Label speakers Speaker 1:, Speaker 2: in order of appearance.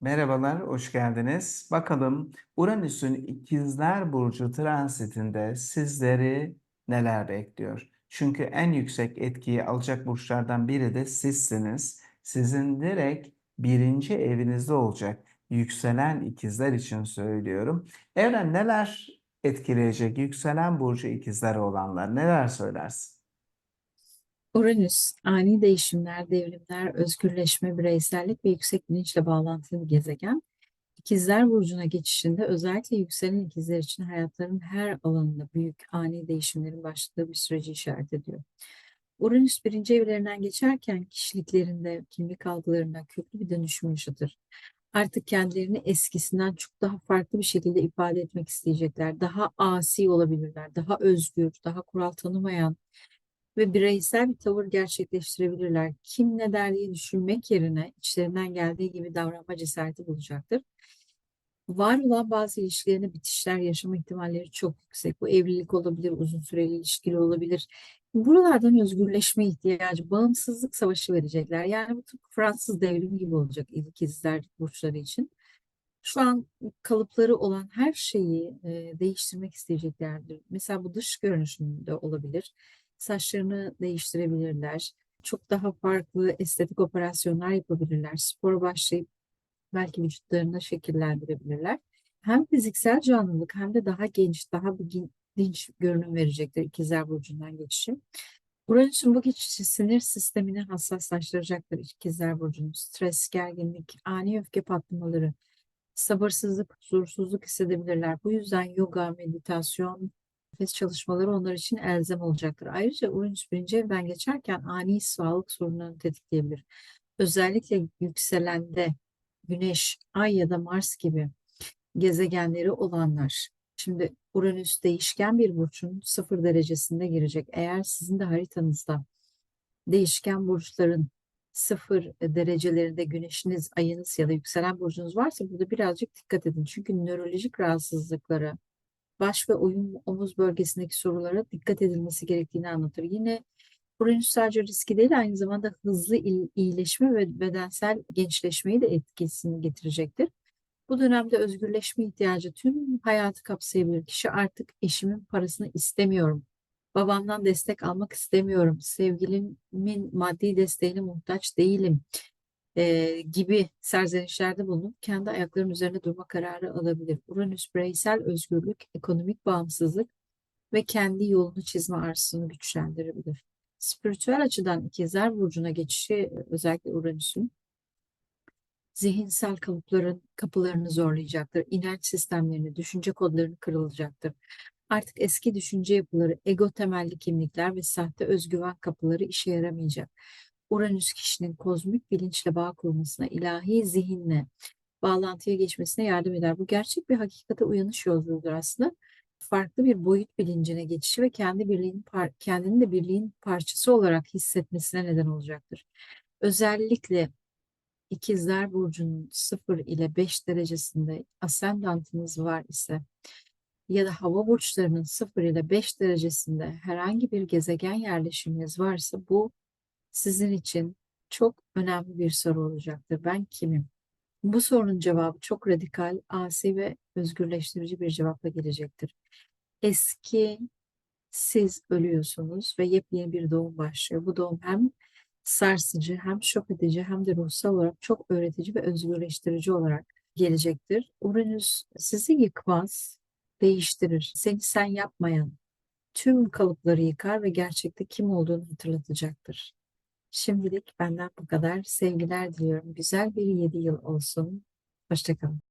Speaker 1: Merhabalar, hoş geldiniz. Bakalım Uranüs'ün İkizler Burcu transitinde sizleri neler bekliyor? Çünkü en yüksek etkiyi alacak burçlardan biri de sizsiniz. Sizin direkt birinci evinizde olacak. Yükselen ikizler için söylüyorum. Evren neler etkileyecek yükselen burcu ikizleri olanlar? Neler söylersin?
Speaker 2: Uranüs, ani değişimler, devrimler, özgürleşme, bireysellik ve yüksek bilinçle bağlantılı bir gezegen. İkizler Burcu'na geçişinde özellikle yükselen ikizler için hayatların her alanında büyük ani değişimlerin başladığı bir süreci işaret ediyor. Uranüs birinci evlerinden geçerken kişiliklerinde, kimlik algılarında köklü bir dönüşüm yaşatır. Artık kendilerini eskisinden çok daha farklı bir şekilde ifade etmek isteyecekler. Daha asi olabilirler, daha özgür, daha kural tanımayan, ve bireysel bir tavır gerçekleştirebilirler. Kim ne der diye düşünmek yerine içlerinden geldiği gibi davranma cesareti bulacaktır. Var olan bazı ilişkilerinde bitişler yaşama ihtimalleri çok yüksek. Bu evlilik olabilir, uzun süreli ilişkili olabilir. Buralardan özgürleşme ihtiyacı, bağımsızlık savaşı verecekler. Yani bu tıpkı Fransız devrimi gibi olacak ikizler burçları için. Şu an kalıpları olan her şeyi e, değiştirmek isteyeceklerdir. Mesela bu dış görünüşünde olabilir saçlarını değiştirebilirler. Çok daha farklı estetik operasyonlar yapabilirler. Spora başlayıp belki vücutlarını şekillendirebilirler. Hem fiziksel canlılık hem de daha genç, daha bir dinç görünüm verecektir ikizler burcundan geçişim. Uranüs'ün bu geçişi sinir sistemini hassaslaştıracaktır ikizler burcunun. Stres, gerginlik, ani öfke patlamaları, sabırsızlık, huzursuzluk hissedebilirler. Bu yüzden yoga, meditasyon, nefes çalışmaları onlar için elzem olacaktır. Ayrıca Uranüs birinci evden geçerken ani sağlık sorunlarını tetikleyebilir. Özellikle yükselende Güneş, Ay ya da Mars gibi gezegenleri olanlar. Şimdi Uranüs değişken bir burçun sıfır derecesinde girecek. Eğer sizin de haritanızda değişken burçların sıfır derecelerinde güneşiniz, ayınız ya da yükselen burcunuz varsa burada birazcık dikkat edin. Çünkü nörolojik rahatsızlıklara, baş ve oyun omuz bölgesindeki sorulara dikkat edilmesi gerektiğini anlatır. Yine Uranüs sadece riski değil aynı zamanda hızlı iyileşme ve bedensel gençleşmeyi de etkisini getirecektir. Bu dönemde özgürleşme ihtiyacı tüm hayatı kapsayabilir. Kişi artık eşimin parasını istemiyorum. Babamdan destek almak istemiyorum. Sevgilimin maddi desteğine muhtaç değilim e, gibi serzenişlerde bulunup kendi ayaklarının üzerinde durma kararı alabilir. Uranüs bireysel özgürlük, ekonomik bağımsızlık ve kendi yolunu çizme arzusunu güçlendirebilir. Spiritüel açıdan ikizler burcuna geçişi özellikle Uranüs'ün zihinsel kalıpların kapılarını zorlayacaktır. İnanç sistemlerini, düşünce kodlarını kırılacaktır. Artık eski düşünce yapıları, ego temelli kimlikler ve sahte özgüven kapıları işe yaramayacak. Uranüs kişinin kozmik bilinçle bağ kurmasına, ilahi zihinle bağlantıya geçmesine yardım eder. Bu gerçek bir hakikate uyanış yolculuğudur aslında. Farklı bir boyut bilincine geçişi ve kendi birliğin kendini de birliğin parçası olarak hissetmesine neden olacaktır. Özellikle İkizler Burcu'nun 0 ile 5 derecesinde ascendantınız var ise ya da hava burçlarının 0 ile 5 derecesinde herhangi bir gezegen yerleşiminiz varsa bu sizin için çok önemli bir soru olacaktır. Ben kimim? Bu sorunun cevabı çok radikal, asi ve özgürleştirici bir cevapla gelecektir. Eski siz ölüyorsunuz ve yepyeni bir doğum başlıyor. Bu doğum hem sarsıcı, hem şok edici, hem de ruhsal olarak çok öğretici ve özgürleştirici olarak gelecektir. Uranüs sizi yıkmaz, değiştirir. Seni sen yapmayan tüm kalıpları yıkar ve gerçekte kim olduğunu hatırlatacaktır. Şimdilik benden bu kadar. Sevgiler diliyorum. Güzel bir 7 yıl olsun. Hoşçakalın.